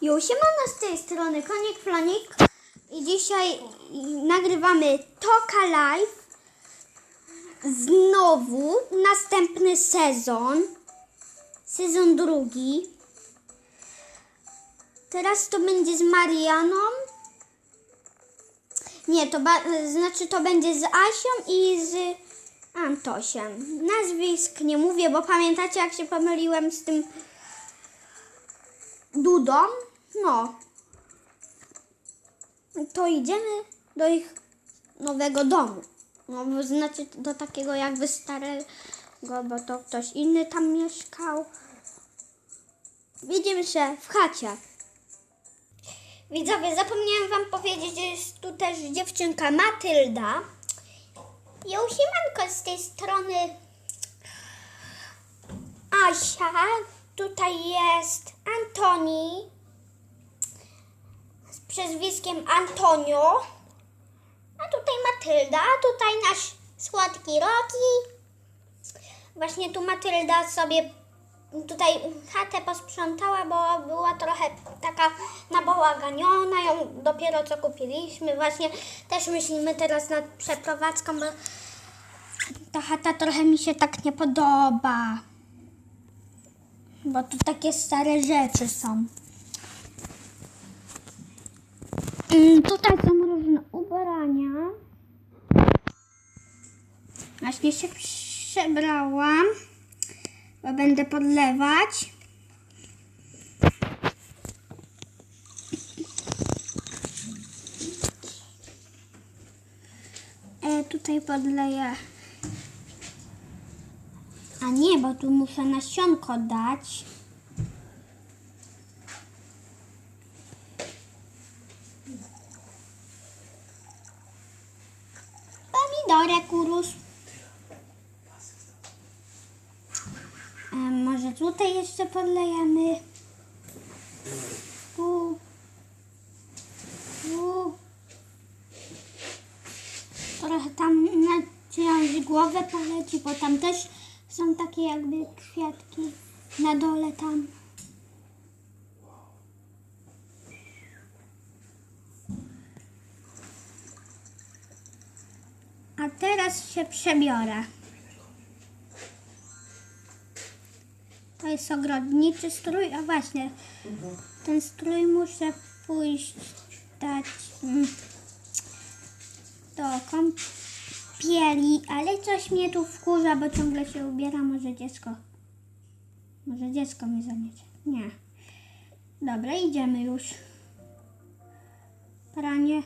Jo, siemano z tej strony Konik Flonik i dzisiaj nagrywamy Toka Live. Znowu następny sezon, sezon drugi. Teraz to będzie z Marianą. Nie, to znaczy to będzie z Asią i z Antosiem. Nazwisk nie mówię, bo pamiętacie jak się pomyliłem z tym Dudą? No. To idziemy do ich nowego domu. No, znaczy do takiego jakby starego, bo to ktoś inny tam mieszkał. Widzimy się w chacie. Widzowie, zapomniałem wam powiedzieć, że jest tu też dziewczynka Matylda. Ją siemanko z tej strony Asia, tutaj jest Antoni przezwiskiem Antonio, a tutaj Matylda, a tutaj nasz słodki Roki. Właśnie tu Matylda sobie tutaj chatę posprzątała, bo była trochę taka nabałaganiona, ją dopiero co kupiliśmy. Właśnie też myślimy teraz nad przeprowadzką, bo ta chata trochę mi się tak nie podoba. Bo tu takie stare rzeczy są. Tutaj są różne ubrania. Właśnie się przebrałam, bo będę podlewać. E, tutaj podleję. A nie, bo tu muszę nasionko dać. Pomidorek urósł. E, może tutaj jeszcze podlejemy. Tu. Tu. Trochę tam na czyjąś głowę poleci, bo tam też są takie jakby kwiatki na dole tam. A teraz się przebiorę. To jest ogrodniczy strój, a właśnie ten strój muszę pójść dać mm, do kąpieli, ale coś mnie tu wkurza, bo ciągle się ubiera, może dziecko. Może dziecko mnie zamiecie. Nie. Dobra, idziemy już. Pranie.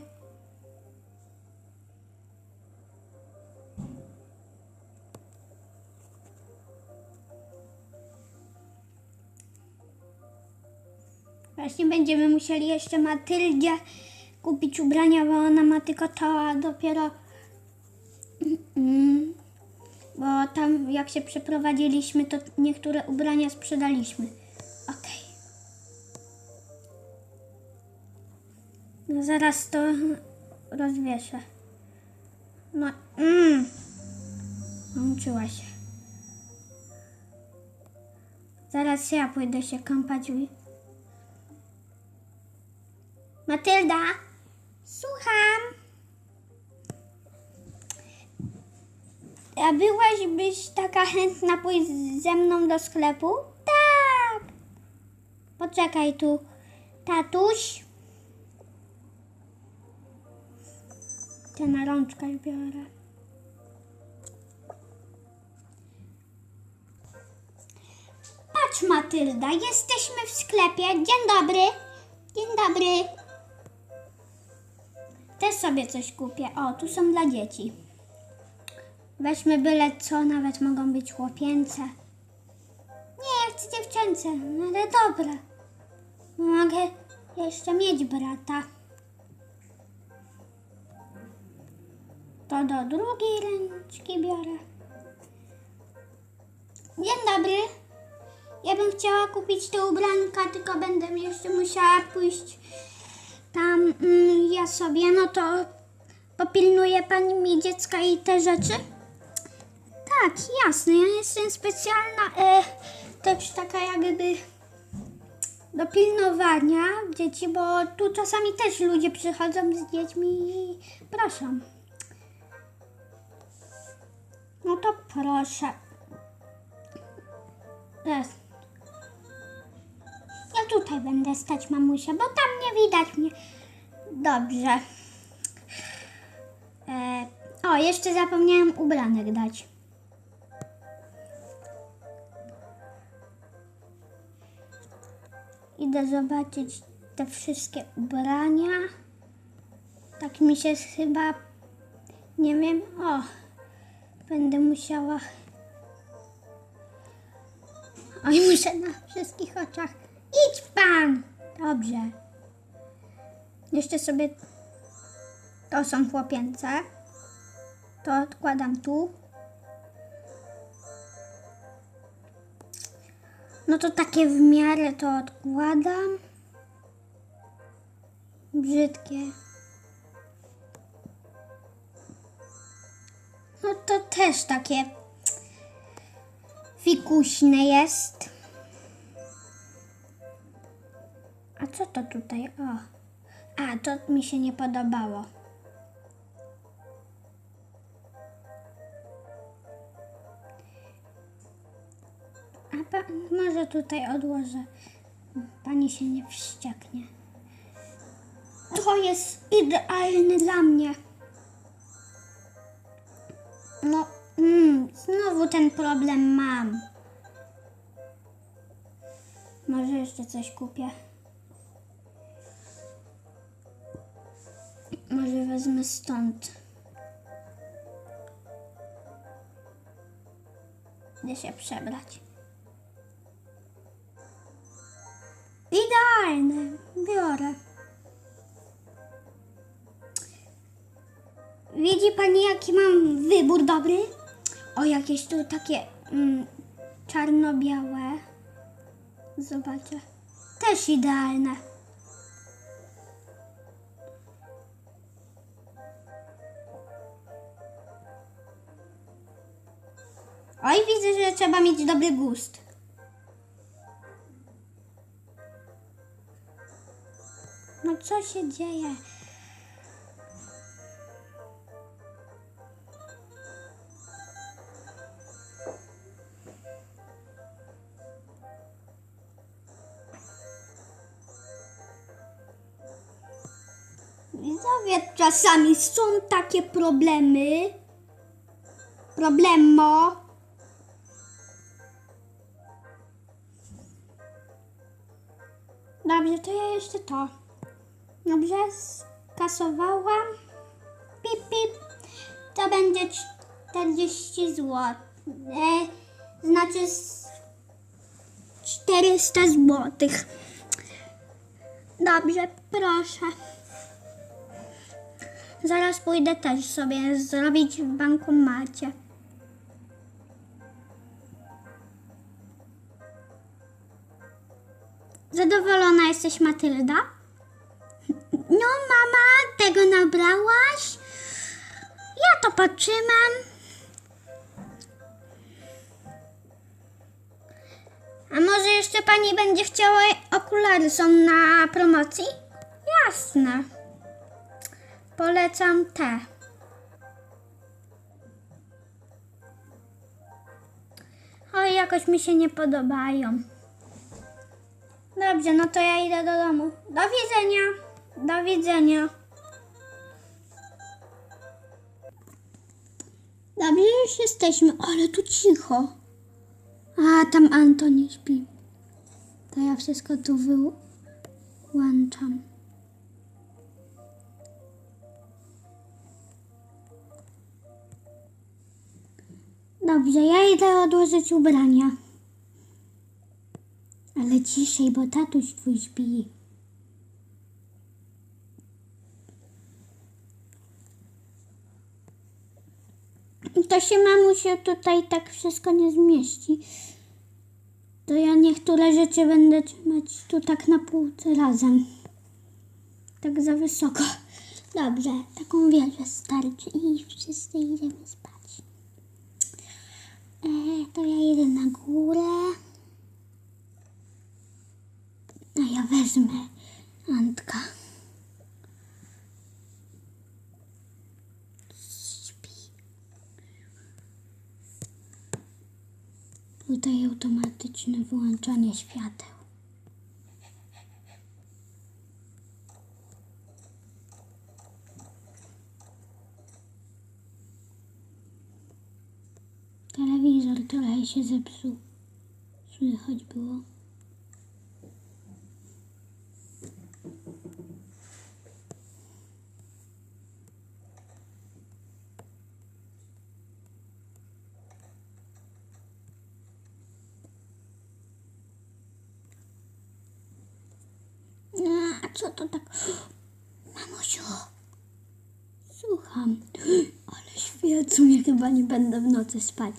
Właśnie będziemy musieli jeszcze Matyldzie kupić ubrania, bo ona ma tylko to, dopiero bo tam jak się przeprowadziliśmy, to niektóre ubrania sprzedaliśmy. Okej. No zaraz to rozwieszę. No, mm. Nauczyła się. Zaraz ja pójdę się kąpać. Matylda, słucham. A byłaś byś taka chętna pójść ze mną do sklepu? Tak. Poczekaj tu, tatuś. Tę na rączkę biorę. Patrz Matylda, jesteśmy w sklepie. Dzień dobry. Dzień dobry. Sobie coś kupię. O, tu są dla dzieci. Weźmy byle co, nawet mogą być chłopięce. Nie, ja chcę dziewczęce, no ale dobra. Mogę jeszcze mieć brata. To do drugiej ręczki biorę. Dzień dobry. Ja bym chciała kupić te ubranka, tylko będę jeszcze musiała pójść tam mm, ja sobie, no to popilnuje pani mi dziecka i te rzeczy? Tak, jasne, ja jestem specjalna, e, też taka jakby do pilnowania dzieci, bo tu czasami też ludzie przychodzą z dziećmi i proszę. No to proszę. Teraz. Tutaj będę stać, mamusia, bo tam nie widać mnie. Dobrze. E, o, jeszcze zapomniałem ubranek dać. Idę zobaczyć te wszystkie ubrania. Tak mi się chyba, nie wiem, o, będę musiała. Oj, muszę na wszystkich oczach. Idź pan! Dobrze. Jeszcze sobie, to są chłopięce. To odkładam tu. No to takie w miarę to odkładam. Brzydkie. No to też takie fikuśne jest. Co to tutaj? O. A, to mi się nie podobało. A pa, może tutaj odłożę. Pani się nie wścieknie. To jest idealny dla mnie. No, mm, znowu ten problem mam. Może jeszcze coś kupię. Może wezmę stąd. Idę się przebrać. Idealne. Biorę. Widzi pani, jaki mam wybór dobry? O, jakieś tu takie mm, czarno-białe. Zobaczę. Też idealne. Trzeba mieć dobry gust. No co się dzieje? Widzowie, czasami są takie problemy. Problemo. Jeszcze to. Dobrze, skasowałam. Pip, pip. To będzie 40 zł. E, znaczy z 400 zł. Dobrze, proszę. Zaraz pójdę też sobie zrobić w bankomacie. Zadowolona jesteś, Matylda? No, mama, tego nabrałaś? Ja to potrzymam. A może jeszcze pani będzie chciała okulary są na promocji? Jasne. Polecam te. Oj, jakoś mi się nie podobają. Dobrze, no to ja idę do domu. Do widzenia. Do widzenia. Dobrze, już jesteśmy, ale tu cicho. A, tam Antoni śpi. To ja wszystko tu wyłączam. Dobrze, ja idę odłożyć ubrania. Ale ciszej, bo tatuś twój śpi. To się mamusia tutaj tak wszystko nie zmieści. To ja niektóre rzeczy będę trzymać tu tak na półce razem. Tak za wysoko. Dobrze, taką wieżę starczy i wszyscy idziemy spać. E, to ja idę na górę. A ja wezmę Antka. Śpi. Tutaj automatyczne wyłączanie świateł. Telewizor trochę się zepsuł. Słychać było. A co to tak? Słucham. Ale świecą, ja chyba nie będę w nocy spać.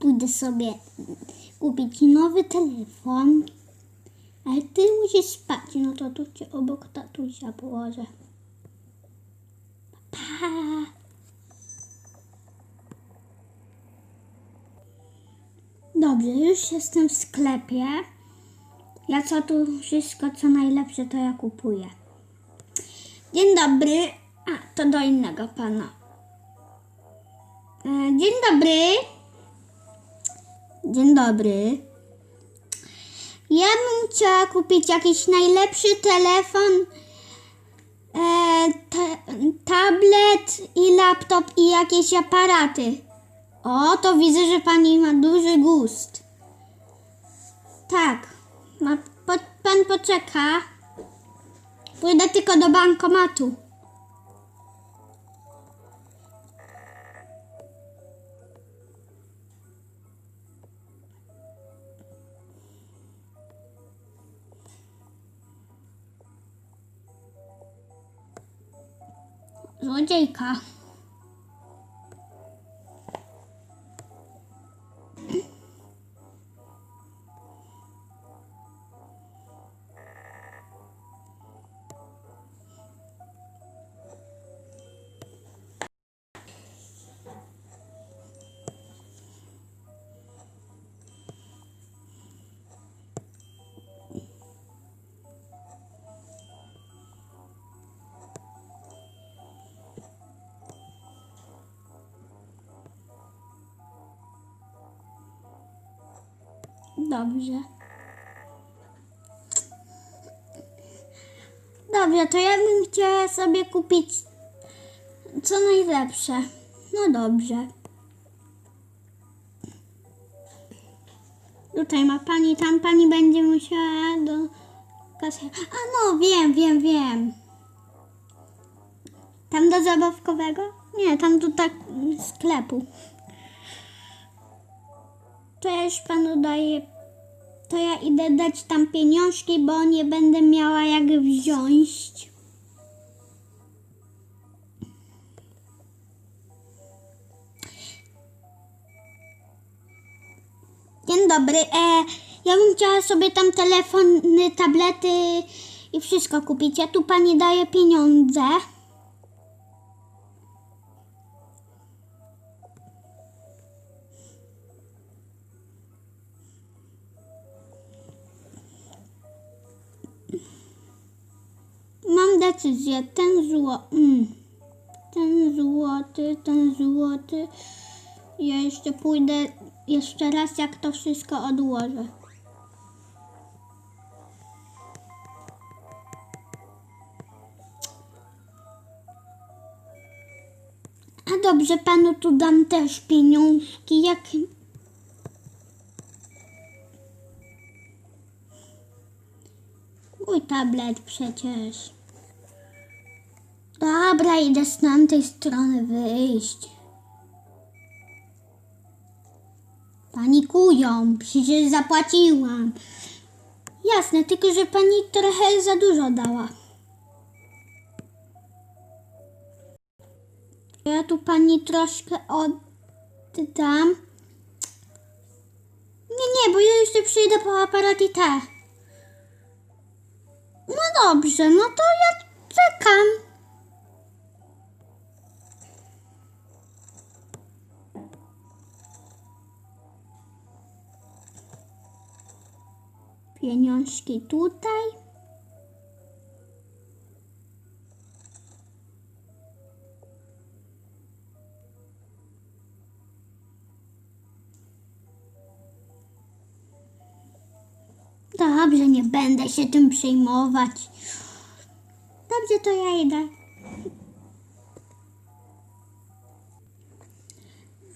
Pójdę sobie kupić nowy telefon. Ale ty musisz spać, no to tu cię obok tatusia położę. Pa! Dobrze, już jestem w sklepie. Ja co tu wszystko co najlepsze to ja kupuję. Dzień dobry. A, to do innego pana. E, dzień dobry. Dzień dobry. Ja bym chciała kupić jakiś najlepszy telefon, e, te, tablet i laptop i jakieś aparaty. O, to widzę, że pani ma duży gust. Tak. Ma, po, pan poczeka. Pójdę tylko do bankomatu. Złodziejka. Dobrze. Dobrze, to ja bym chciała sobie kupić co najlepsze. No dobrze. Tutaj ma pani, tam pani będzie musiała do kasy. A no, wiem, wiem, wiem. Tam do zabawkowego? Nie, tam do tak sklepu. To ja już panu daję. To ja idę dać tam pieniążki, bo nie będę miała jak wziąć. Dzień dobry. E, ja bym chciała sobie tam telefony, tablety i wszystko kupić. Ja tu pani daję pieniądze. Decyzję. Ten złoty. Mm. Ten złoty, ten złoty. Ja jeszcze pójdę jeszcze raz, jak to wszystko odłożę. A dobrze, panu tu dam też pieniążki. Jak Mój tablet przecież. Idę z tamtej strony wyjść. Panikują, przecież zapłaciłam. Jasne, tylko że pani trochę za dużo dała. Ja tu pani troszkę oddam. Nie, nie, bo ja jeszcze przyjdę po aparat i te. No dobrze, no to ja czekam. Pieniążki tutaj. Dobrze, nie będę się tym przejmować. Dobrze, to ja idę.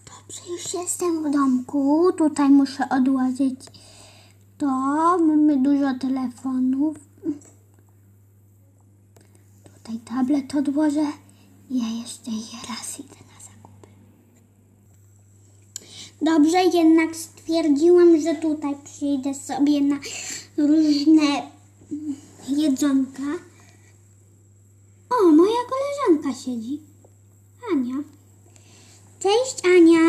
Dobrze, już jestem w domku. Tutaj muszę odłożyć to. Mamy dużo telefonów. Tutaj tablet odłożę. Ja jeszcze raz idę na zakupy. Dobrze, jednak stwierdziłam, że tutaj przyjdę sobie na różne jedzonka. O, moja koleżanka siedzi. Ania. Cześć, Ania.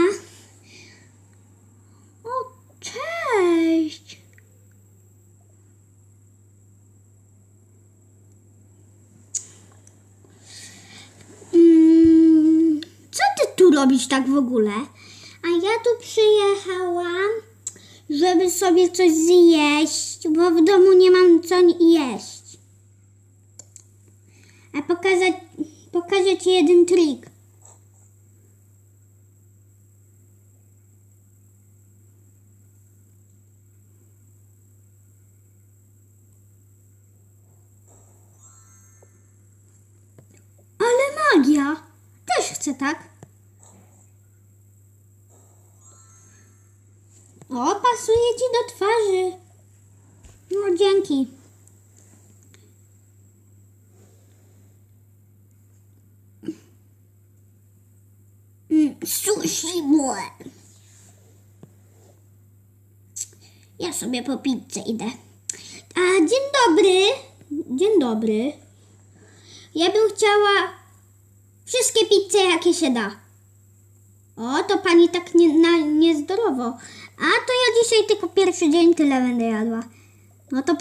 O, cześć. Mm, co robisz tak w ogóle? A ja tu przyjechałam, żeby sobie coś zjeść, bo w domu nie mam co jeść. A pokazać, pokażę ci jeden trik. Magia! Też chcę tak. Pasuje ci do twarzy. No, dzięki. Mm, Sushi mue. Ja sobie po pizzę idę. A, dzień dobry. Dzień dobry. Ja bym chciała wszystkie pizze, jakie się da. O, to pani tak nie, na, niezdrowo. A to ja dzisiaj tylko pierwszy dzień tyle będę jadła. No to